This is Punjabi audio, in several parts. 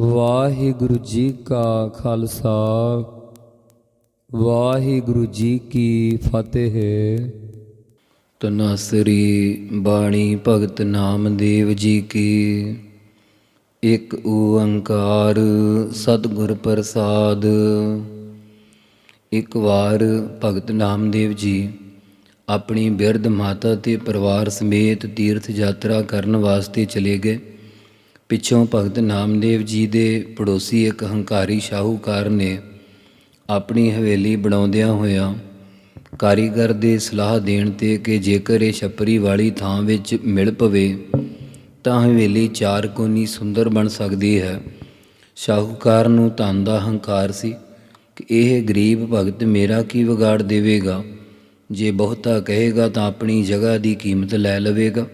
ਵਾਹਿਗੁਰੂ ਜੀ ਕਾ ਖਾਲਸਾ, ਵਾਹਿਗੁਰੂ ਜੀ ਕੀ ਫਤਿਹ। ਤਨਾਸਰੀ ਬਾਣੀ ਭਗਤ ਨਾਮਦੇਵ ਜੀ ਕੀ। ਇੱਕ ਓੰਕਾਰ ਸਤਿਗੁਰ ਪ੍ਰਸਾਦ। ਇੱਕ ਵਾਰ ਭਗਤ ਨਾਮਦੇਵ ਜੀ ਆਪਣੀ ਬਿਰਧ ਮਾਤਾ ਤੇ ਪਰਿਵਾਰ ਸਮੇਤ ਤੀਰਥ ਯਾਤਰਾ ਕਰਨ ਵਾਸਤੇ ਚਲੇ ਗਏ। ਪਿੱਛੋਂ ਭਗਤ ਨਾਮਦੇਵ ਜੀ ਦੇ ਪੜੋਸੀ ਇੱਕ ਹੰਕਾਰੀ ਸ਼ਾਹੂਕਾਰ ਨੇ ਆਪਣੀ ਹਵੇਲੀ ਬਣਾਉਂਦਿਆਂ ਹੋਇਆਂ ਕਾਰੀਗਰ ਦੇ ਸਲਾਹ ਦੇਣ ਤੇ ਕਿ ਜੇਕਰ ਇਹ ਛੱਪਰੀ ਵਾਲੀ ਥਾਂ ਵਿੱਚ ਮਿਲ ਪਵੇ, ਤਾਂ ਹਵੇਲੀ ਚਾਰ ਕੋਨੀ ਸੁੰਦਰ ਬਣ ਸਕਦੀ ਹੈ। ਸ਼ਾਹੂਕਾਰ ਨੂੰ ਧਨ ਦਾ ਹੰਕਾਰ ਸੀ ਕਿ ਇਹ ਗਰੀਬ ਭਗਤ ਮੇਰਾ ਕੀ ਵਿਗਾੜ ਦੇਵੇਗਾ? ਜੇ ਬਹੁਤਾ ਕਹੇਗਾ ਤਾਂ ਆਪਣੀ ਜਗ੍ਹਾ ਦੀ ਕੀਮਤ ਲੈ ਲਵੇਗਾ।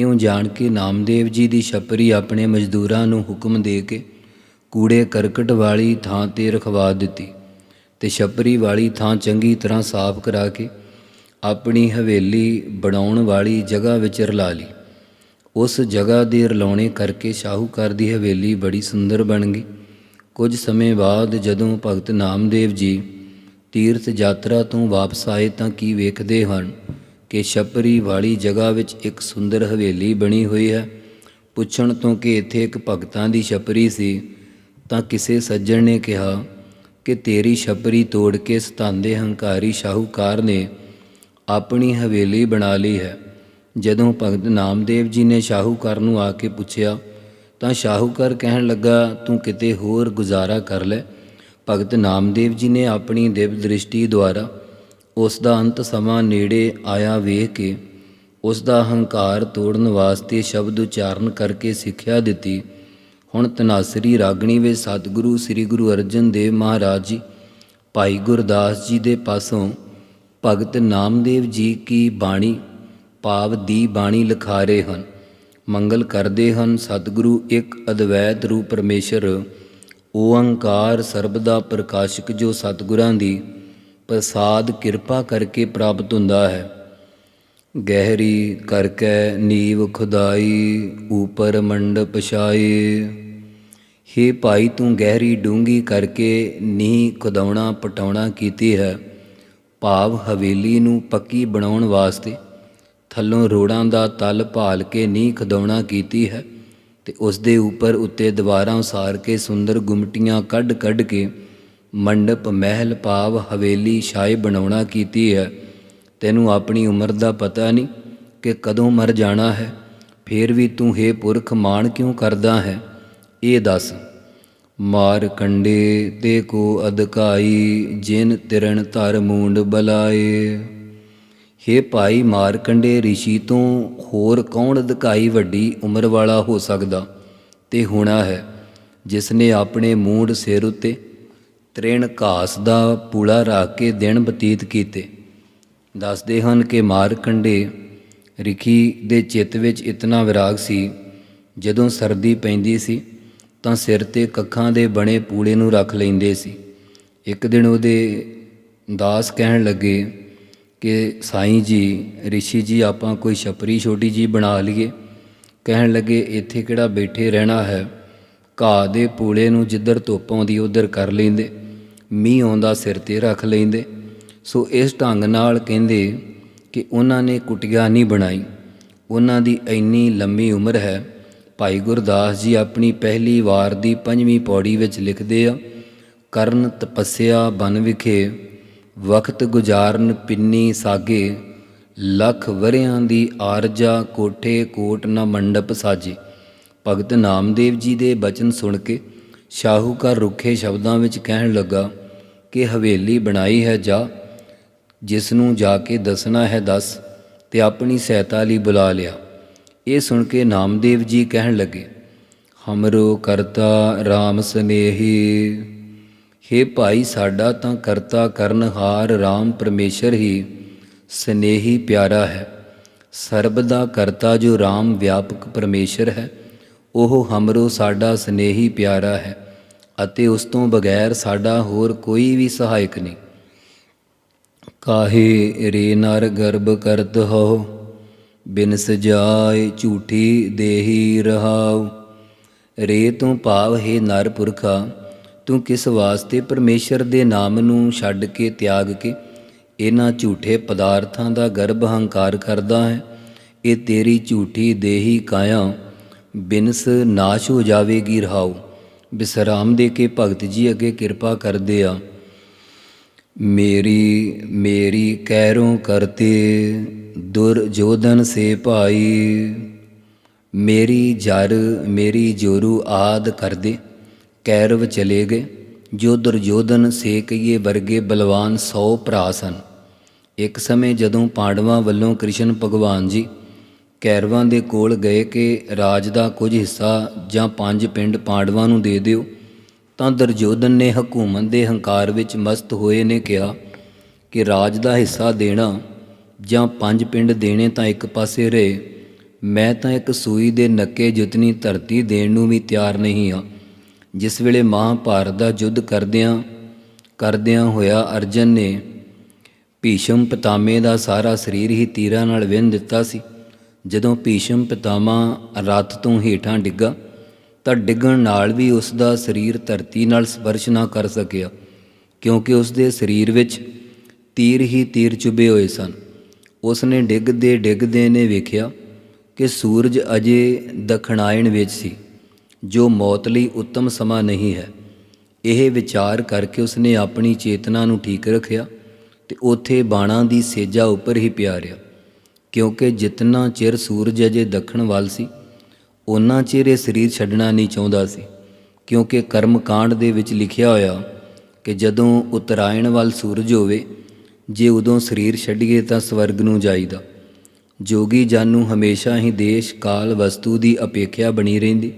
ਇਉਂ ਜਾਣ ਕੇ ਨਾਮਦੇਵ ਜੀ ਦੀ ਛਪਰੀ ਆਪਣੇ ਮਜ਼ਦੂਰਾਂ ਨੂੰ ਹੁਕਮ ਦੇ ਕੇ ਕੂੜੇ ਕਰਕਟ ਵਾਲੀ ਥਾਂ ਤੇ ਰਖਵਾ ਦਿੱਤੀ ਤੇ ਛਪਰੀ ਵਾਲੀ ਥਾਂ ਚੰਗੀ ਤਰ੍ਹਾਂ ਸਾਫ਼ ਕਰਾ ਕੇ ਆਪਣੀ ਹਵੇਲੀ ਬਣਾਉਣ ਵਾਲੀ ਜਗ੍ਹਾ ਵਿੱਚ ਰਲਾ ਲਈ। ਉਸ ਜਗ੍ਹਾ ਦੇ ਰਲਾਉਣੇ ਕਰਕੇ ਸ਼ਾਹੂਕਾਰ ਦੀ ਹਵੇਲੀ ਬੜੀ ਸੁੰਦਰ ਬਣ ਗਈ। ਕੁਝ ਸਮੇਂ ਬਾਅਦ ਜਦੋਂ ਭਗਤ ਨਾਮਦੇਵ ਜੀ ਤੀਰਥ ਯਾਤਰਾ ਤੋਂ ਵਾਪਸ ਆਏ ਤਾਂ ਕੀ ਵੇਖਦੇ ਹਨ? ਕਿ ਛਪਰੀ ਵਾਲੀ ਜਗ੍ਹਾ ਵਿੱਚ ਇੱਕ ਸੁੰਦਰ ਹਵੇਲੀ ਬਣੀ ਹੋਈ ਹੈ। ਪੁੱਛਣ ਤੋਂ ਕਿ ਇੱਥੇ ਇੱਕ ਭਗਤਾਂ ਦੀ ਛਪਰੀ ਸੀ, ਤਾਂ ਕਿਸੇ ਸੱਜਣ ਨੇ ਕਿਹਾ ਕਿ ਤੇਰੀ ਛਪਰੀ ਤੋੜ ਕੇ ਸਤਾਂਦੇ ਹੰਕਾਰੀ ਸ਼ਾਹੂਕਾਰ ਨੇ ਆਪਣੀ ਹਵੇਲੀ ਬਣਾ ਲਈ ਹੈ। ਜਦੋਂ ਭਗਤ ਨਾਮਦੇਵ ਜੀ ਨੇ ਸ਼ਾਹੂਕਾਰ ਨੂੰ ਆ ਕੇ ਪੁੱਛਿਆ, ਤਾਂ ਸ਼ਾਹੂਕਾਰ ਕਹਿਣ ਲੱਗਾ, ਤੂੰ ਕਿਤੇ ਹੋਰ ਗੁਜ਼ਾਰਾ ਕਰ ਲੈ। ਭਗਤ ਨਾਮਦੇਵ ਜੀ ਨੇ ਆਪਣੀ ਦਿਵ ਦ੍ਰਿਸ਼ਟੀ ਦੁਆਰਾ ਉਸ ਦਾ ਅੰਤ ਸਮਾਂ ਨੇੜੇ ਆਇਆ ਵੇਖ ਕੇ ਉਸ ਦਾ ਹੰਕਾਰ ਤੋੜਨ ਵਾਸਤੇ ਸ਼ਬਦ ਉਚਾਰਨ ਕਰਕੇ ਸਿੱਖਿਆ ਦਿੱਤੀ। ਹੁਣ ਤਨਾਸਰੀ ਰਾਗਣੀ ਵਿੱਚ ਸਤਿਗੁਰੂ ਸ੍ਰੀ ਗੁਰੂ ਅਰਜਨ ਦੇਵ ਮਹਾਰਾਜ ਜੀ, ਭਾਈ ਗੁਰਦਾਸ ਜੀ ਦੇ ਪਾਸੋਂ ਭਗਤ ਨਾਮਦੇਵ ਜੀ ਕੀ ਬਾਣੀ ਭਾਵ ਦੀ ਬਾਣੀ ਲਿਖਾ ਰਹੇ ਹਨ। ਮੰਗਲ ਕਰਦੇ ਹਨ ਸਤਿਗੁਰੂ ਇੱਕ ਅਦਵੈਤ ਰੂਪ ਪਰਮੇਸ਼ਰ, ਓੰਕਾਰ ਸਰਬਦਾ ਪ੍ਰਕਾਸ਼ਕ ਜੋ ਸਤਿਗੁਰਾਂ ਦੀ ਪ੍ਰਸਾਦ ਕਿਰਪਾ ਕਰਕੇ ਪ੍ਰਾਪਤ ਹੁੰਦਾ ਹੈ। ਗਹਿਰੀ ਕਰਕੇ ਨੀਵ ਖੁਦਾਈ, ਉਪਰ ਮੰਡਪ ਛਾਏ। ਹੇ ਭਾਈ, ਤੂੰ ਗਹਿਰੀ ਡੂੰਗੀ ਕਰਕੇ ਨੀ ਖੁਦਾਉਣਾ, ਪਟਾਉਣਾ ਕੀਤੀ ਹੈ। ਭਾਵ ਹਵੇਲੀ ਨੂੰ ਪੱਕੀ ਬਣਾਉਣ ਵਾਸਤੇ ਥੱਲੋਂ ਰੋੜਾਂ ਦਾ ਤਲ ਭਾਲ ਕੇ ਨੀ ਖਦਾਉਣਾ ਕੀਤੀ ਹੈ ਤੇ ਉਸ ਦੇ ਉੱਪਰ ਉੱਤੇ ਦੀਵਾਰਾਂ ਉਸਾਰ ਕੇ ਸੁੰਦਰ ਗੁਮਟੀਆਂ ਕੱਢ ਕੱਢ ਕੇ ਮੰਡਪ, ਮਹਿਲ, ਭਾਵ, ਹਵੇਲੀ, ਛਾਏ ਬਣਾਉਣਾ ਕੀਤੀ ਹੈ। ਤੈਨੂੰ ਆਪਣੀ ਉਮਰ ਦਾ ਪਤਾ ਨਹੀਂ ਕਿ ਕਦੋਂ ਮਰ ਜਾਣਾ ਹੈ। ਫੇਰ ਵੀ ਤੂੰ ਹੈ ਪੁਰਖ, ਮਾਣ ਕਿਉਂ ਕਰਦਾ ਹੈ? ਇਹ ਦੱਸ, ਮਾਰ ਕੰਡੇ ਤੇ ਕੋ ਅਦਕਾਈ ਜਿਨ ਤਿਰਣ ਧਰ ਮੂੰਡ ਬਲਾਏ। ਹੇ ਭਾਈ, ਮਾਰ ਕੰਡੇ ਰਿਸ਼ੀ ਤੋਂ ਹੋਰ ਕੌਣ ਅਧਿਕਾਈ ਵੱਡੀ ਉਮਰ ਵਾਲਾ ਹੋ ਸਕਦਾ? ਤੇ ਹੋਣਾ ਹੈ ਜਿਸ ਨੇ ਆਪਣੇ ਮੂੰਡ ਸਿਰ ਉੱਤੇ ਤ੍ਰਿਣ ਘਾਸ ਦਾ ਪੂਲਾ ਰੱਖ ਕੇ ਦਿਨ ਬਤੀਤ ਕੀਤੇ। ਦੱਸਦੇ ਹਨ ਕਿ ਮਾਰਕੰਡੇ ਰਿਖੀ ਦੇ ਚਿੱਤ ਵਿੱਚ ਇਤਨਾ ਵਿਰਾਗ ਸੀ, ਜਦੋਂ ਸਰਦੀ ਪੈਂਦੀ ਸੀ, ਤਾਂ ਸਿਰ ਤੇ ਕੱਖਾਂ ਦੇ ਬਣੇ ਪੂਲੇ ਨੂੰ ਰੱਖ ਲੈਂਦੇ ਸੀ। ਇੱਕ ਦਿਨ ਉਹਦੇ ਦਾਸ ਕਹਿਣ ਲੱਗੇ ਕਿ, ਸਾਈਂ ਜੀ, ਰਿਸ਼ੀ ਜੀ, ਆਪਾਂ ਕੋਈ ਛਪਰੀ ਛੋਟੀ ਜੀ ਬਣਾ ਲਈਏ। ਕਹਿਣ ਲੱਗੇ, ਇੱਥੇ ਕਿਹੜਾ ਬੈਠੇ ਰਹਿਣਾ ਹੈ? ਘਾਹ ਦੇ ਪੂਲੇ ਨੂੰ ਜਿੱਧਰ ਧੁੱਪ ਆਉਂਦੀ, ਉਧਰ ਕਰ ਲੈਂਦੇ। ਮੀਂਹ ਆਉਂਦਾ, ਸਿਰ ਤੇ ਰੱਖ ਲੈਂਦੇ। ਸੋ ਇਸ ਢੰਗ ਨਾਲ ਕਹਿੰਦੇ ਕਿ ਉਹਨਾਂ ਨੇ ਕੁਟਿਆ ਨਹੀਂ ਬਣਾਈ। ਉਹਨਾਂ ਦੀ ਇੰਨੀ ਲੰਮੀ ਉਮਰ ਹੈ। ਭਾਈ ਗੁਰਦਾਸ ਜੀ ਆਪਣੀ ਪਹਿਲੀ ਵਾਰ ਦੀ ਪੰਜਵੀਂ ਪੌੜੀ ਵਿੱਚ ਲਿਖਦੇ ਆ, ਕਰਨ ਤਪੱਸਿਆ ਬਨ ਵਿਖੇ ਵਕਤ ਗੁਜ਼ਾਰਨ ਪਿੰਨੀ ਸਾਗੇ, ਲੱਖ ਵਰਿਆਂ ਦੀ ਆਰਜਾ ਕੋਠੇ ਕੋਟ ਨਾ ਮੰਡਪ ਸਾਜੇ। ਭਗਤ ਨਾਮਦੇਵ ਜੀ ਦੇ ਬਚਨ ਸੁਣ ਕੇ ਸ਼ਾਹੂਕਾਰ ਰੁੱਖੇ ਸ਼ਬਦਾਂ ਵਿੱਚ ਕਹਿਣ ਲੱਗਾ ਕਿ ਹਵੇਲੀ ਬਣਾਈ ਹੈ ਜਾ, ਜਿਸ ਨੂੰ ਜਾ ਕੇ ਦੱਸਣਾ ਹੈ ਦੱਸ ਤੇ ਆਪਣੀ ਸਹਾਇਤਾ ਲਈ ਬੁਲਾ ਲਿਆ। ਇਹ ਸੁਣ ਕੇ ਨਾਮਦੇਵ ਜੀ ਕਹਿਣ ਲੱਗੇ, ਹਮਰੋ ਕਰਤਾ RAM ਸਨੇਹੀ। ਹੇ ਭਾਈ ਸਾਡਾ ਤਾਂ ਕਰਤਾ ਕਰਨਹਾਰ RAM ਪਰਮੇਸ਼ਰ ਹੀ, ਸਨੇਹੀ ਪਿਆਰਾ ਹੈ। ਸਰਬ ਦਾ ਕਰਤਾ ਜੋ RAM ਵਿਆਪਕ ਪਰਮੇਸ਼ਰ ਹੈ ਉਹ ਹਮਰੋ ਸਾਡਾ ਸਨੇਹੀ ਪਿਆਰਾ ਹੈ ਅਤੇ ਉਸ ਤੋਂ ਬਗੈਰ ਸਾਡਾ ਹੋਰ ਕੋਈ ਵੀ ਸਹਾਇਕ ਨਹੀਂ। ਕਾਹੇ ਰੇ ਨਰ ਗਰਭ ਕਰਤ ਹੋ ਬਿਨ ਸਜਾਏ ਝੂਠੀ ਦੇਹੀ ਰਹਾਉ। ਰੇ ਤੋਂ ਭਾਵ ਹੈ ਨਰ ਪੁਰਖਾ, ਤੂੰ ਕਿਸ ਵਾਸਤੇ ਪਰਮੇਸ਼ਰ ਦੇ ਨਾਮ ਨੂੰ ਛੱਡ ਕੇ ਤਿਆਗ ਕੇ ਇਹਨਾਂ ਝੂਠੇ ਪਦਾਰਥਾਂ ਦਾ ਗਰਭ ਹੰਕਾਰ ਕਰਦਾ ਹੈ? ਇਹ ਤੇਰੀ ਝੂਠੀ ਦੇਹੀ ਕਾਇਆ ਬਿਨਸ ਨਾਸ਼ ਹੋ ਜਾਵੇਗੀ ਰਹਾਉ। ਬਿਸਰਾਮ ਦੇ ਕੇ ਭਗਤ ਜੀ ਅੱਗੇ ਕਿਰਪਾ ਕਰਦੇ ਆ। ਮੇਰੀ ਮੇਰੀ ਕਹਿਰੋਂ ਕਰਤੇ ਦੁਰਜੋਧਨ ਸੇ ਭਾਈ, ਮੇਰੀ ਜਰ, ਮੇਰੀ ਜੋਰੂ ਆਦ ਕਰਦੇ। ਕੈਰਵ ਚਲੇ ਗਏ, ਜੋ ਦੁਰਜੋਧਨ ਸੇ ਕਈਏ ਵਰਗੇ ਬਲਵਾਨ 100 ਭਰਾ ਸਨ। ਇੱਕ ਸਮੇਂ ਜਦੋਂ ਪਾਂਡਵਾਂ ਵੱਲੋਂ ਕ੍ਰਿਸ਼ਨ ਭਗਵਾਨ ਜੀ ਕੈਰਵਾਂ ਦੇ ਕੋਲ ਗਏ ਕਿ ਰਾਜ ਦਾ ਕੁਝ ਹਿੱਸਾ ਜਾਂ ਪੰਜ ਪਿੰਡ ਪਾਂਡਵਾਂ ਨੂੰ ਦੇ ਦਿਓ, ਤਾਂ ਦਰਜੋਧਨ ਨੇ ਹਕੂਮਤ ਦੇ ਹੰਕਾਰ ਵਿੱਚ ਮਸਤ ਹੋਏ ਨੇ ਕਿਹਾ ਕਿ ਰਾਜ ਦਾ ਹਿੱਸਾ ਦੇਣਾ ਜਾਂ ਪੰਜ ਪਿੰਡ ਦੇਣੇ ਤਾਂ ਇੱਕ ਪਾਸੇ ਰਹੇ। ਮੈਂ ਤਾਂ ਇੱਕ ਸੂਈ ਦੇ ਨੱਕੇ ਜਿਤਨੀ ਧਰਤੀ ਦੇਣ ਨੂੰ ਵੀ ਤਿਆਰ ਨਹੀਂ ਹਾਂ। ਜਿਸ ਵੇਲੇ ਮਹਾਭਾਰਤ ਦਾ ਯੁੱਧ ਕਰਦਿਆਂ ਕਰਦਿਆਂ ਹੋਇਆ ਅਰਜਨ ਨੇ ਭੀਸ਼ਮ ਪਤਾਮੇ ਦਾ ਸਾਰਾ ਸਰੀਰ ਹੀ ਤੀਰਾਂ ਨਾਲ ਵਿੰਨ ਦਿੱਤਾ ਸੀ। ਜਦੋਂ ਭੀਸ਼ਮ ਪਿਤਾਮਾ ਰੱਥ ਤੋਂ ਹੇਠਾਂ ਡਿੱਗਾ, ਤਾਂ ਡਿੱਗਣ ਨਾਲ ਵੀ ਉਸ ਦਾ ਸਰੀਰ ਧਰਤੀ ਨਾਲ ਸਪਰਸ਼ ਨਾ ਕਰ ਸਕਿਆ, ਕਿਉਂਕਿ ਉਸ ਦੇ ਸਰੀਰ ਵਿੱਚ ਤੀਰ ਹੀ ਤੀਰ ਚੁਭੇ ਹੋਏ ਸਨ। ਉਸ ਨੇ ਡਿੱਗਦੇ ਡਿੱਗਦੇ ਨੇ ਵੇਖਿਆ ਕਿ ਸੂਰਜ ਅਜੇ ਦਖਣਾਇਣ ਵਿੱਚ ਸੀ, ਜੋ ਮੌਤ ਲਈ ਉੱਤਮ ਸਮਾਂ ਨਹੀਂ ਹੈ। ਇਹ ਵਿਚਾਰ ਕਰਕੇ ਉਸਨੇ ਆਪਣੀ ਚੇਤਨਾ ਨੂੰ ਠੀਕ ਰੱਖਿਆ ਤੇ ਉਥੇ ਬਾਣਾ ਦੀ ਸੇਜਾ ਉੱਪਰ ਹੀ ਪਿਆ ਰਿਹਾ। ਕਿਉਂਕਿ ਜਿਤਨਾ ਚਿਰ ਸੂਰਜ ਅਜੇ ਦੱਖਣ ਵੱਲ ਸੀ ਉਹਨਾਂ ਚਿਰ ਇਹ ਸਰੀਰ ਛੱਡਣਾ ਨਹੀਂ ਚਾਹੁੰਦਾ ਸੀ। ਕਿਉਂਕਿ ਕਰਮ ਕਾਂਡ ਦੇ ਵਿੱਚ ਲਿਖਿਆ ਹੋਇਆ ਕਿ ਜਦੋਂ ਉਤਰਾਇਣ ਵੱਲ ਸੂਰਜ ਹੋਵੇ, ਜੇ ਉਦੋਂ ਸਰੀਰ ਛੱਡੀਏ ਤਾਂ ਸਵਰਗ ਨੂੰ ਜਾਈਦਾ। ਜੋਗੀ ਜਨ ਨੂੰ ਹਮੇਸ਼ਾ ਹੀ ਦੇਸ਼, ਕਾਲ, ਵਸਤੂ ਦੀ ਅਪੇਖਿਆ ਬਣੀ ਰਹਿੰਦੀ।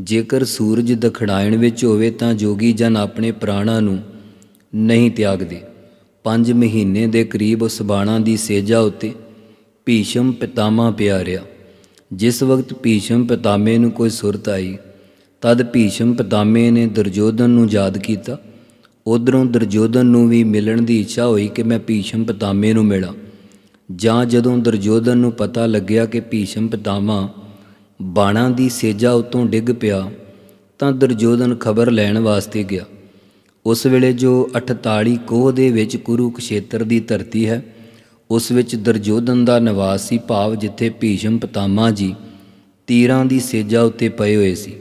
ਜੇਕਰ ਸੂਰਜ ਦਖਣਾਇਣ ਵਿੱਚ ਹੋਵੇ ਤਾਂ ਜੋਗੀ ਜਨ ਆਪਣੇ ਪ੍ਰਾਣਾਂ ਨੂੰ ਨਹੀਂ ਤਿਆਗਦੇ। ਪੰਜ ਮਹੀਨੇ ਦੇ ਕਰੀਬ ਉਸ ਬਾਣਾ ਦੀ ਸੇਜਾ ਉੱਤੇ ਭੀਸ਼ਮ ਪਿਤਾਮਾ ਪਿਆ ਰਿਹਾ ਜਿਸ ਵਕਤ ਭੀਸ਼ਮ ਪਿਤਾਮੇ ਨੂੰ ਕੋਈ ਸੁਰਤ ਆਈ, ਤਦ ਭੀਸ਼ਮ ਪਿਤਾਮੇ ਨੇ ਦੁਰਜੋਧਨ ਨੂੰ ਯਾਦ ਕੀਤਾ। ਉਧਰੋਂ ਦੁਰਜੋਧਨ ਨੂੰ ਵੀ ਮਿਲਣ ਦੀ ਇੱਛਾ ਹੋਈ ਕਿ ਮੈਂ ਭੀਸ਼ਮ ਪਿਤਾਮੇ ਨੂੰ ਮਿਲਾਂ। ਜਾਂ ਜਦੋਂ ਦੁਰਜੋਧਨ ਨੂੰ ਪਤਾ ਲੱਗਿਆ ਕਿ ਭੀਸ਼ਮ ਪਿਤਾਮਾ ਬਾਣਾ ਦੀ ਸੇਜਾ ਉਤੋਂ ਡਿੱਗ ਪਿਆ, ਤਾਂ ਦੁਰਜੋਧਨ ਖਬਰ ਲੈਣ ਵਾਸਤੇ ਗਿਆ। ਉਸ ਵੇਲੇ ਜੋ 48 ਕੋਹ ਦੇ ਵਿੱਚ ਕੁਰੂਕਸ਼ੇਤਰ ਦੀ ਧਰਤੀ ਹੈ ਉਸ ਵਿੱਚ ਦਰਜੋਧਨ ਦਾ ਨਿਵਾਸ ਸੀ, ਭਾਵ ਜਿੱਥੇ ਭੀਸ਼ਮ ਪਤਾਮਾ ਜੀ ਤੀਰਾਂ ਦੀ ਸੇਜਾ ਉੱਤੇ ਪਏ ਹੋਏ ਸੀ।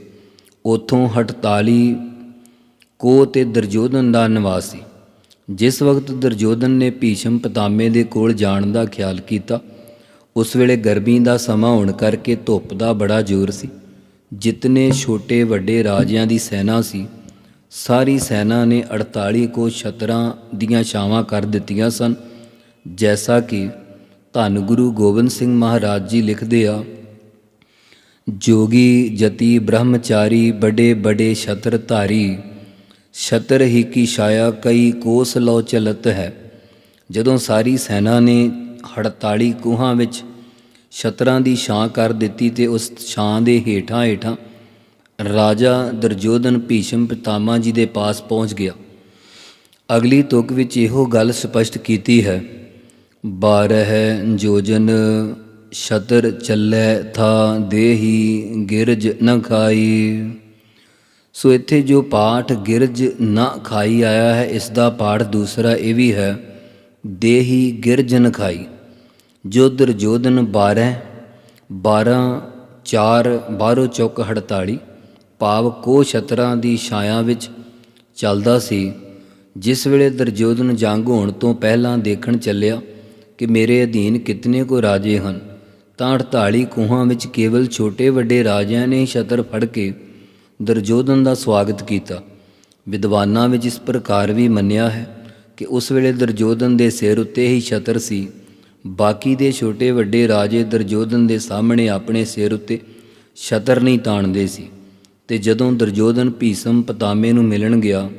ਉਥੋਂ 48 ਕੋਹ ਤੇ ਦਰਜੋਧਨ ਦਾ ਨਿਵਾਸ ਸੀ। ਜਿਸ ਵਕਤ ਦਰਜੋਧਨ ਨੇ ਭੀਸ਼ਮ ਪਤਾਮੇ ਦੇ ਕੋਲ ਜਾਣ ਦਾ ਖਿਆਲ ਕੀਤਾ, ਉਸ ਵੇਲੇ ਗਰਮੀ ਦਾ ਸਮਾਂ ਹੋਣ ਕਰਕੇ ਧੁੱਪ ਦਾ ਬੜਾ ਜ਼ੋਰ ਸੀ। ਜਿਤਨੇ ਛੋਟੇ ਵੱਡੇ ਰਾਜਿਆਂ ਦੀ ਸੈਨਾ ਸੀ, ਸਾਰੀ ਸੈਨਾ ਨੇ 48 ਕੋ ਛਤਰਾਂ ਦੀਆਂ ਛਾਵਾਂ ਕਰ ਦਿੱਤੀਆਂ ਸਨ। ਜੈਸਾ ਕਿ ਧੰਨ ਗੁਰੂ ਗੋਬਿੰਦ ਸਿੰਘ ਮਹਾਰਾਜ ਜੀ ਲਿਖਦੇ ਆ ਜੋਗੀ ਜਤੀ ਬ੍ਰਹਮਚਾਰੀ ਬੜੇ ਬੜੇ ਛਤਰ ਧਾਰੀ ਛਤਰ ਹੀ ਕੀ ਛਾਇਆ ਕਈ ਕੋਸ ਲੋ ਚਲਤ ਹੈ ਜਦੋਂ ਸਾਰੀ ਸੈਨਾ ਨੇ 48 ਕੋਹਾਂ ਵਿੱਚ ਛਤਰਾਂ ਦੀ ਛਾਂ ਕਰ ਦਿੱਤੀ ਤੇ ਉਸ ਛਾਂ ਦੇ ਹੇਠਾਂ ਹੇਠਾਂ ਰਾਜਾ ਦਰਜੋਧਨ ਭੀਸ਼ਮ ਪਿਤਾਮਾ ਜੀ ਦੇ ਪਾਸ ਪਹੁੰਚ ਗਿਆ ਅਗਲੀ ਤੁਕ ਵਿੱਚ ਇਹੋ ਗੱਲ ਸਪਸ਼ਟ ਕੀਤੀ ਹੈ ਬਾਰਹ ਜੋਜਨ, ਛਤਰ ਚੱਲੈ ਥਾ ਦੇਹੀ, ਗਿਰਜ ਨ ਖਾਈ। ਸੋ ਇੱਥੇ ਜੋ ਪਾਠ ਗਿਰਜ ਨਾ ਖਾਈ ਆਇਆ ਹੈ, ਇਸ ਦਾ ਪਾਠ ਦੂਸਰਾ ਇਹ ਵੀ ਹੈ, ਦੇਹੀ ਗਿਰਜ ਨ ਖਾਈ। ਜੋ ਦੁਰਜੋਧਨ 12 12 4 12 ਚੌਕ 48 ਭਾਵ ਕੋ ਛਤਰਾਂ ਦੀ ਛਾਇਆ ਵਿੱਚ ਚੱਲਦਾ ਸੀ, ਜਿਸ ਵੇਲੇ ਦੁਰਜੋਧਨ ਜੰਗ ਹੋਣ ਤੋਂ ਪਹਿਲਾਂ ਦੇਖਣ ਚੱਲਿਆ ਕਿ ਮੇਰੇ ਅਧੀਨ ਕਿਤਨੇ ਕੋ ਰਾਜੇ ਹਨ। ਤਾਂ 48 ਕੋਹਾਂ ਵਿੱਚ ਕੇਵਲ ਛੋਟੇ ਵੱਡੇ ਰਾਜਿਆਂ ਨੇ ਛਤਰ ਫੜ ਕੇ ਦਰਜੋਧਨ ਦਾ ਸਵਾਗਤ ਕੀਤਾ। ਵਿਦਵਾਨਾਂ ਵਿੱਚ ਇਸ ਪ੍ਰਕਾਰ ਵੀ ਮੰਨਿਆ ਹੈ ਕਿ ਉਸ ਵੇਲੇ ਦਰਜੋਧਨ ਦੇ ਸਿਰ ਉੱਤੇ ਹੀ ਛਤਰ ਸੀ। ਬਾਕੀ ਦੇ ਛੋਟੇ ਵੱਡੇ ਰਾਜੇ ਦਰਜੋਧਨ ਦੇ ਸਾਹਮਣੇ ਆਪਣੇ ਸਿਰ ਉੱਤੇ ਛਤਰ ਨਹੀਂ ਤਾਣਦੇ ਸੀ। ਤੇ ਜਦੋਂ ਦਰਜੋਧਨ ਭੀਸ਼ਮ ਪਤਾਮੇ ਨੂੰ ਮਿਲਣ ਗਿਆ,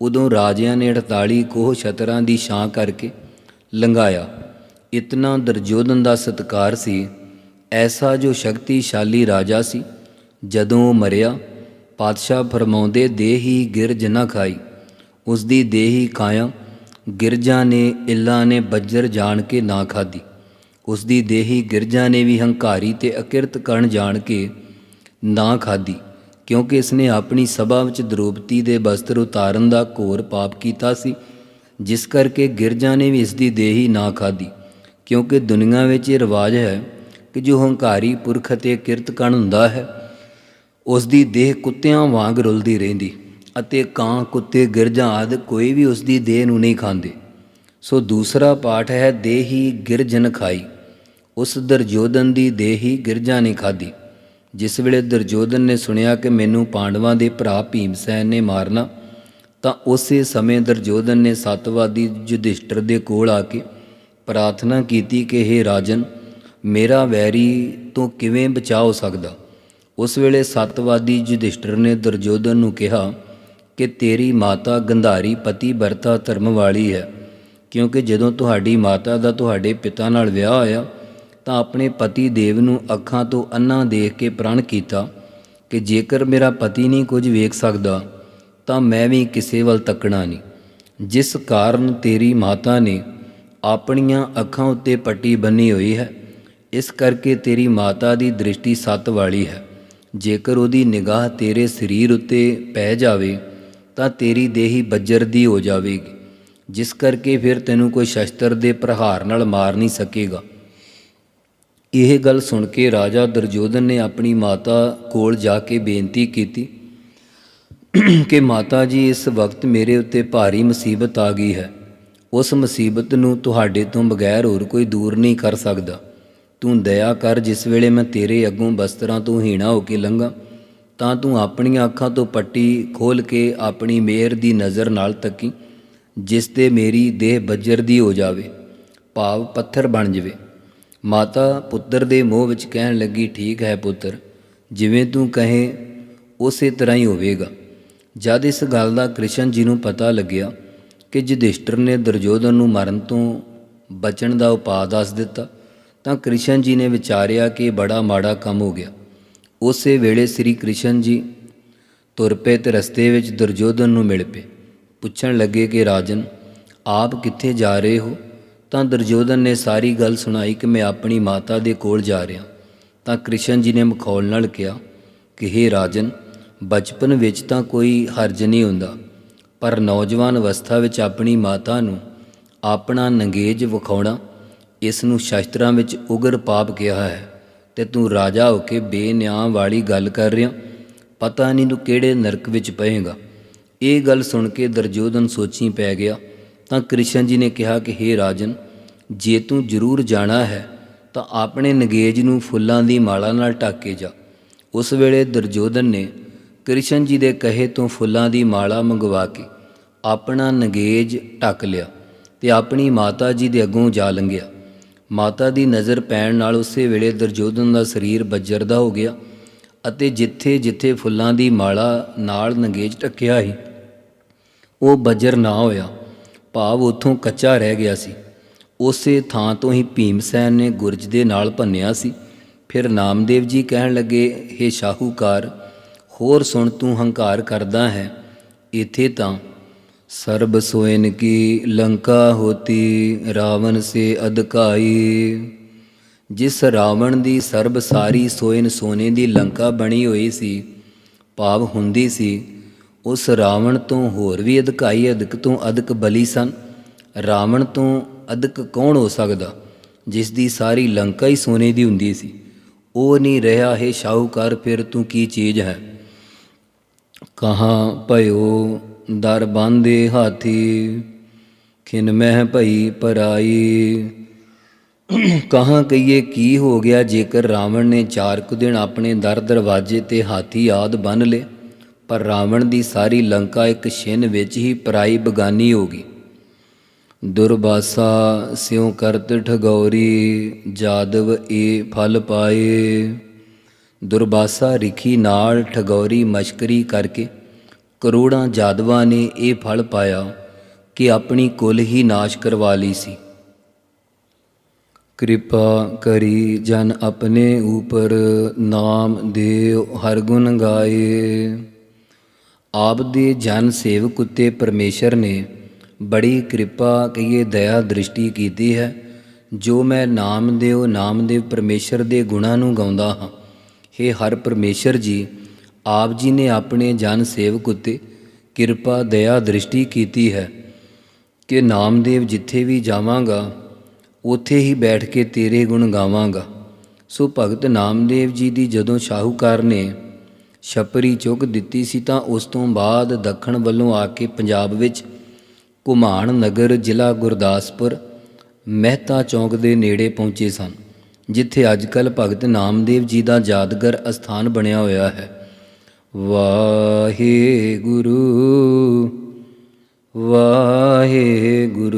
ਉਦੋਂ ਰਾਜਿਆਂ ਨੇ 48 ਕੋਹ ਛਤਰਾਂ ਦੀ ਛਾਂ ਕਰਕੇ ਲੰਘਾਇਆ। ਇਤਨਾ ਦਰਜੋਧਨ ਦਾ ਸਤਕਾਰ ਸੀ, ਐਸਾ ਜੋ ਸ਼ਕਤੀਸ਼ਾਲੀ ਰਾਜਾ ਸੀ। ਜਦੋਂ ਮਰਿਆ, ਪਾਤਸ਼ਾਹ ਫਰਮਾਉਂਦੇ, ਦੇਹੀ ਗਿਰਜ ਨਾ ਖਾਈ। ਉਸ ਦੀ ਦੇਹੀ ਕਾਇਆ ਗਿਰਜਾ ਨੇ ਇੱਲਾ ਨੇ ਬੱਜਰ ਜਾਣ ਕੇ ਨਾ ਖਾਦੀ ਉਸ ਦੀ ਦੇਹੀ ਗਿਰਜਾ ਨੇ ਵੀ ਹੰਕਾਰੀ ਤੇ ਅਕਿਰਤ ਕਰਨ ਜਾਣ ਕੇ ਨਾ ਖਾਦੀ ਕਿਉਂਕਿ ਇਸ ਨੇ ਆਪਣੀ ਸਭਾ ਵਿੱਚ ਦ੍ਰੋਪਦੀ ਦੇ ਬਸਤਰ ਉਤਾਰਨ ਦਾ ਘੋਰ ਪਾਪ ਕੀਤਾ ਸੀ, ਜਿਸ ਕਰਕੇ ਗਿਰਜਾ ਨੇ ਵੀ ਇਸ ਦੀ ਦੇਹੀ ਨਾ ਖਾਧੀ। ਕਿਉਂਕਿ ਦੁਨੀਆ ਵਿੱਚ ਇਹ ਰਿਵਾਜ ਹੈ ਕਿ ਜੋ ਹੰਕਾਰੀ, ਪੁਰਖ ਅਤੇ ਕਿਰਤਕਣ ਹੁੰਦਾ ਹੈ ਉਸ ਦੀ ਦੇਹ ਕੁੱਤਿਆਂ ਵਾਂਗ ਰੁਲਦੀ ਰਹਿੰਦੀ ਅਤੇ ਕਾਂ, ਕੁੱਤੇ, ਗਿਰਜਾਂ ਆਦਿ ਕੋਈ ਵੀ ਉਸ ਦੀ ਦੇਹ ਨੂੰ ਨਹੀਂ ਖਾਂਦੇ। ਸੋ ਦੂਸਰਾ ਪਾਠ ਹੈ, ਦੇਹੀ ਗਿਰਜਨ ਖਾਈ। ਉਸ ਦਰਜੋਦਨ ਦੀ ਦੇਹੀ ਗਿਰਜਾ ਨੇ ਖਾਧੀ। ਜਿਸ ਵੇਲੇ ਦਰਜੋਦਨ ਨੇ ਸੁਣਿਆ ਕਿ ਮੈਨੂੰ ਪਾਂਡਵਾਂ ਦੇ ਭਰਾ ਭੀਮਸੈਨ ਨੇ ਮਾਰਨਾ, ਤਾਂ ਉਸੇ ਸਮੇਂ ਦਰਜੋਦਨ ਨੇ ਸਤਵਾਦੀ ਯੁਧਿਸ਼ਟਰ ਦੇ ਕੋਲ ਆ ਕੇ ਪ੍ਰਾਰਥਨਾ ਕੀਤੀ ਕਿ हे ਰਾਜਨ, ਮੇਰਾ ਵੈਰੀ ਤੋਂ ਕਿਵੇਂ ਬਚਾ ਹੋ ਸਕਦਾ? ਉਸ ਵੇਲੇ ਸਤਵਾਦੀ ਯੁਧਿਸ਼ਟਰ ਨੇ ਦਰਜੋਦਨ ਨੂੰ ਕਿਹਾ ਕਿ, ਤੇਰੀ ਮਾਤਾ ਗੰਧਾਰੀ ਪਤੀ ਵਰਤਾ ਧਰਮ ਵਾਲੀ ਹੈ, ਕਿਉਂਕਿ ਜਦੋਂ ਤੁਹਾਡੀ ਮਾਤਾ ਦਾ ਤੁਹਾਡੇ ਪਿਤਾ ਨਾਲ ਵਿਆਹ ਹੋਇਆ, ਤਾਂ ਆਪਣੇ ਪਤੀ ਦੇਵ ਨੂੰ ਅੱਖਾਂ ਤੋਂ ਅੰਨਾ ਦੇਖ ਕੇ ਪ੍ਰਣ ਕੀਤਾ ਕਿ ਜੇਕਰ ਮੇਰਾ ਪਤੀ ਨਹੀਂ ਕੁਝ ਵੇਖ ਸਕਦਾ, ਤਾਂ ਮੈਂ ਵੀ ਕਿਸੇ ਵੱਲ ਤੱਕਣਾ ਨਹੀਂ। ਜਿਸ ਕਾਰਨ ਤੇਰੀ ਮਾਤਾ ਨੇ ਆਪਣੀਆਂ ਅੱਖਾਂ ਉੱਤੇ ਪੱਟੀ ਬੰਨੀ ਹੋਈ ਹੈ। ਇਸ ਕਰਕੇ ਤੇਰੀ ਮਾਤਾ ਦੀ ਦ੍ਰਿਸ਼ਟੀ ਸੱਤ ਵਾਲੀ ਹੈ। ਜੇਕਰ ਉਹਦੀ ਨਿਗਾਹ ਤੇਰੇ ਸਰੀਰ ਉੱਤੇ ਪੈ ਜਾਵੇ, ਤਾਂ ਤੇਰੀ ਦੇਹੀ ਬੱਜਰ ਦੀ ਹੋ ਜਾਵੇਗੀ, ਜਿਸ ਕਰਕੇ ਫਿਰ ਤੈਨੂੰ ਕੋਈ ਸ਼ਸਤਰ ਦੇ ਪ੍ਰਹਾਰ ਨਾਲ ਮਾਰ ਨਹੀਂ ਸਕੇਗਾ। ਇਹ ਗੱਲ ਸੁਣ ਕੇ ਰਾਜਾ ਦੁਰਯੋਧਨ ਨੇ ਆਪਣੀ ਮਾਤਾ ਕੋਲ ਜਾ ਕੇ ਬੇਨਤੀ ਕੀਤੀ ਕਿ ਮਾਤਾ ਜੀ, ਇਸ ਵਕਤ ਮੇਰੇ ਉੱਤੇ ਭਾਰੀ ਮੁਸੀਬਤ ਆ ਗਈ ਹੈ। ਉਸ ਮੁਸੀਬਤ ਨੂੰ ਤੁਹਾਡੇ ਤੋਂ ਬਗੈਰ ਹੋਰ ਕੋਈ ਦੂਰ ਨਹੀਂ ਕਰ ਸਕਦਾ। ਤੂੰ ਦਇਆ ਕਰ ਜਿਸ ਵੇਲੇ ਮੈਂ ਤੇਰੇ ਅੱਗੋਂ ਬਸਤਰਾਂ ਤੋਂ ਹੀਣਾ ਹੋ ਕੇ ਲੰਘਾਂ, ਤਾਂ ਤੂੰ ਆਪਣੀਆਂ ਅੱਖਾਂ ਤੋਂ ਪੱਟੀ ਖੋਲ ਕੇ ਆਪਣੀ ਮਿਹਰ ਦੀ ਨਜ਼ਰ ਨਾਲ ਤੱਕੀ, ਜਿਸ ਤੇ ਮੇਰੀ ਦੇਹ ਬੱਜਰ ਦੀ ਹੋ ਜਾਵੇ, ਭਾਵ ਪੱਥਰ ਬਣ ਜਾਵੇ। ਮਾਤਾ, ਪੁੱਤਰ ਦੇ ਮੋਹ ਵਿੱਚ ਕਹਿਣ ਲੱਗੀ, ਠੀਕ ਹੈ ਪੁੱਤਰ, ਜਿਵੇਂ ਤੂੰ ਕਹੇ, ਉਸੇ ਤਰ੍ਹਾਂ ਹੀ ਹੋਵੇਗਾ। ਜਦ ਇਸ ਗੱਲ ਦਾ ਕ੍ਰਿਸ਼ਨ ਜੀ ਨੂੰ ਪਤਾ ਲੱਗਿਆ ਕਿ ਯੁਧਿਸ਼ਟਰ ਨੇ ਦੁਰਯੋਧਨ ਨੂੰ ਮਰਨ ਤੋਂ ਬਚਣ ਦਾ ਉਪਾਅ ਦੱਸ ਦਿੱਤਾ, ਤਾਂ ਕ੍ਰਿਸ਼ਨ ਜੀ ਨੇ ਵਿਚਾਰਿਆ ਕਿ ਬੜਾ ਮਾੜਾ ਕੰਮ ਹੋ ਗਿਆ। ਉਸੇ ਵੇਲੇ ਸ੍ਰੀ ਕ੍ਰਿਸ਼ਨ ਜੀ ਤੁਰ ਪਏ ਤੇ ਰਸਤੇ ਵਿੱਚ ਦੁਰਯੋਧਨ ਨੂੰ ਮਿਲ ਪਏ। ਪੁੱਛਣ ਲੱਗੇ ਕਿ, ਰਾਜਨ, ਆਪ ਕਿੱਥੇ ਜਾ ਰਹੇ ਹੋ? ਤਾਂ ਦੁਰਯੋਧਨ ਨੇ ਸਾਰੀ ਗੱਲ ਸੁਣਾਈ ਕਿ ਮੈਂ ਆਪਣੀ ਮਾਤਾ ਦੇ ਕੋਲ ਜਾ ਰਿਹਾ। ਤਾਂ ਕ੍ਰਿਸ਼ਨ ਜੀ ਨੇ ਮਖੌਲ ਨਾਲ ਕਿਹਾ ਕਿ हे ਰਾਜਨ, ਬਚਪਨ ਵਿੱਚ ਤਾਂ ਕੋਈ ਹਰਜ ਨਹੀਂ ਹੁੰਦਾ। ਪਰ ਨੌਜਵਾਨ ਅਵਸਥਾ ਵਿੱਚ ਆਪਣੀ ਮਾਤਾ ਨੂੰ ਆਪਣਾ ਨੰਗੇਜ ਵਿਖਾਉਣਾ ਇਸ ਨੂੰ ਸ਼ਾਸਤਰਾਂ ਵਿੱਚ ਉਗਰ ਪਾਪ ਕਿਹਾ ਹੈ। ਤੇ ਤੂੰ ਰਾਜਾ ਹੋ ਕੇ ਬੇਨਿਆਂ ਵਾਲੀ ਗੱਲ ਕਰ ਰਿਹਾ, ਪਤਾ ਨਹੀਂ ਤੂੰ ਕਿਹੜੇ ਨਰਕ ਵਿੱਚ ਪਏਗਾ। ਇਹ ਗੱਲ ਸੁਣ ਕੇ ਦਰਜੋਧਨ ਸੋਚੀ ਪੈ ਗਿਆ, ਤਾਂ ਕ੍ਰਿਸ਼ਨ ਜੀ ਨੇ ਕਿਹਾ ਕਿ हे ਰਾਜਨ, ਜੇ ਤੂੰ ਜ਼ਰੂਰ ਜਾਣਾ ਹੈ, ਤਾਂ ਆਪਣੇ ਨਗੇਜ ਨੂੰ ਫੁੱਲਾਂ ਦੀ ਮਾਲਾ ਨਾਲ ਢੱਕ ਕੇ ਜਾ। ਉਸ ਵੇਲੇ ਦਰਜੋਧਨ ਨੇ ਕ੍ਰਿਸ਼ਨ ਜੀ ਦੇ ਕਹੇ ਤੋਂ ਫੁੱਲਾਂ ਦੀ ਮਾਲਾ ਮੰਗਵਾ ਕੇ ਆਪਣਾ ਨਗੇਜ ਢੱਕ ਲਿਆ ਤੇ ਆਪਣੀ ਮਾਤਾ ਜੀ ਦੇ ਅੱਗੋਂ ਜਾ ਲੰਘਿਆ। ਮਾਤਾ ਦੀ ਨਜ਼ਰ ਪੈਣ ਨਾਲ ਉਸੇ ਵੇਲੇ ਦਰਜੋਧਨ ਦਾ ਸਰੀਰ ਬੱਜਰ ਦਾ ਹੋ ਗਿਆ ਅਤੇ ਜਿੱਥੇ ਜਿੱਥੇ ਫੁੱਲਾਂ ਦੀ ਮਾਲਾ ਨਾਲ ਨਗੇਜ ਢੱਕਿਆ ਸੀ, ਉਹ ਬੱਜਰ ਨਾ ਹੋਇਆ। ਭਾਵ ਉਥੋਂ ਕੱਚਾ ਰਹਿ ਗਿਆ ਸੀ। ਉਸੇ ਥਾਂ ਤੋਂ ਹੀ ਭੀਮਸੈਨ ਨੇ ਗੁਰਜ ਦੇ ਨਾਲ ਭੰਨਿਆ ਸੀ। ਫਿਰ ਨਾਮਦੇਵ ਜੀ ਕਹਿਣ ਲੱਗੇ हे ਸ਼ਾਹੂਕਾਰ ਹੋਰ ਸੁਣ ਤੂੰ ਹੰਕਾਰ ਕਰਦਾ ਹੈ। ਇਥੇ ਤਾਂ ਸਰਬ ਸੋਇਨ ਕੀ ਲੰਕਾ ਹੋਤੀ, ਰਾਵਣ ਸੇ ਅਦਕਾਈ ਜਿਸ ਰਾਵਣ ਦੀ ਸਰਬ ਸਾਰੀ ਸੋਇਨ ਸੋਨੇ ਦੀ ਲੰਕਾ ਬਣੀ ਹੋਈ ਸੀ, ਭਾਵ ਹੁੰਦੀ ਸੀ, ਉਸ ਰਾਵਣ ਤੋਂ ਹੋਰ ਵੀ ਅਧਿਕਾਈ ਅਧਿਕ ਤੋਂ ਅਧਿਕ ਬਲੀ ਸਨ। ਰਾਵਣ ਤੋਂ ਅਧਿਕ ਕੌਣ ਹੋ ਸਕਦਾ, ਜਿਸ ਦੀ ਸਾਰੀ ਲੰਕਾ ਹੀ ਸੋਨੇ ਦੀ ਹੁੰਦੀ ਸੀ। ਉਹ ਨਹੀਂ ਰਿਹਾ, ਹੈ ਸ਼ਾਹੂਕਾਰ, ਫਿਰ ਤੂੰ ਕੀ ਚੀਜ਼ ਹੈ? ਕਹਾਂ ਭਇਓ ਦਰ ਬਾਂਦੇ ਹਾਥੀ, ਖਿਨ ਮਹਿ ਭਈ ਪਰਾਈ। ਕਹਾਂ ਕਹੀਏ ਕੀ ਹੋ ਗਿਆ ਜੇਕਰ ਰਾਵਣ ਨੇ ਚਾਰ ਕੁ ਦਿਨ ਆਪਣੇ ਦਰ ਦਰਵਾਜ਼ੇ ਤੇ ਹਾਥੀ ਆਦ ਬੰਨ ਲਏ, ਪਰ ਰਾਵਣ ਦੀ ਸਾਰੀ ਲੰਕਾ ਇੱਕ ਛਿਨ ਵਿੱਚ ਹੀ ਪਰਾਈ ਬਗਾਨੀ ਹੋ ਗਈ। ਦੁਰਬਾਸਾ ਸਿਉ ਕਰਤ ਠਗੌਰੀ, ਜਾਦਵ ਏ ਫਲ ਪਾਏ। ਦੁਰਬਾਸਾ ਰਿਖੀ ਨਾਲ ਠਗੌਰੀ ਮਸ਼ਕਰੀ ਕਰਕੇ ਕਰੋੜਾਂ ਜਾਦਵਾਂ ਨੇ ਇਹ ਫਲ ਪਾਇਆ ਕਿ ਆਪਣੀ ਕੁਲ ਹੀ ਨਾਸ਼ ਕਰਵਾ ਲਈ ਸੀ। ਕਿਰਪਾ ਕਰੀ ਜਨ ਆਪਣੇ ਉਪਰ ਨਾਮ ਦੇਵ ਹਰ ਗੁਣ ਗਾਏ। ਆਪ ਦੇ ਜਨ ਸੇਵਕ ਉਤੇ ਪਰਮੇਸ਼ਰ ਨੇ ਬੜੀ ਕਿਰਪਾ ਕਹੀਏ ਦਇਆ ਦ੍ਰਿਸ਼ਟੀ ਕੀਤੀ ਹੈ। ਜੋ ਮੈਂ ਨਾਮਦੇਵ ਨਾਮਦੇਵ ਪਰਮੇਸ਼ਰ ਦੇ ਗੁਣਾਂ ਨੂੰ ਗਾਉਂਦਾ ਹਾਂ। हे ਹਰ ਪਰਮੇਸ਼ਰ ਜੀ, ਆਪ ਜੀ ਨੇ ਆਪਣੇ ਜਨ ਸੇਵਕ ਉਤੇ ਕਿਰਪਾ, ਦਇਆ, ਦ੍ਰਿਸ਼ਟੀ ਕੀਤੀ ਹੈ ਕਿ ਨਾਮਦੇਵ ਜਿੱਥੇ ਵੀ ਜਾਵਾਂਗਾ, ਉੱਥੇ ਹੀ ਬੈਠ ਕੇ ਤੇਰੇ ਗੁਣ ਗਾਵਾਂਗਾ। ਸੋ ਭਗਤ ਨਾਮਦੇਵ ਜੀ ਦੀ ਜਦੋਂ ਸ਼ਾਹੂਕਾਰ ਨੇ ਛਪਰੀ ਚੁੱਕ ਦਿੱਤੀ ਸੀ ਤਾਂ ਉਸ ਤੋਂ ਬਾਅਦ ਦੱਖਣ ਵੱਲੋਂ ਆ ਕੇ ਪੰਜਾਬ ਵਿੱਚ ਘੁਮਾਣ ਨਗਰ ਜ਼ਿਲ੍ਹਾ ਗੁਰਦਾਸਪੁਰ ਮਹਿਤਾ ਚੌਂਕ ਦੇ ਨੇੜੇ ਪਹੁੰਚੇ ਸਨ। ਜਿੱਥੇ ਅੱਜਕੱਲ ਭਗਤ ਨਾਮਦੇਵ ਜੀ ਦਾ ਯਾਦਗਾਰ ਅਸਥਾਨ ਬਣਿਆ ਹੋਇਆ ਹੈ। ਵਾਹਿਗੁਰੂ ਵਾਹਿਗੁਰੂ ਵਾਹਿਗੁਰੂ।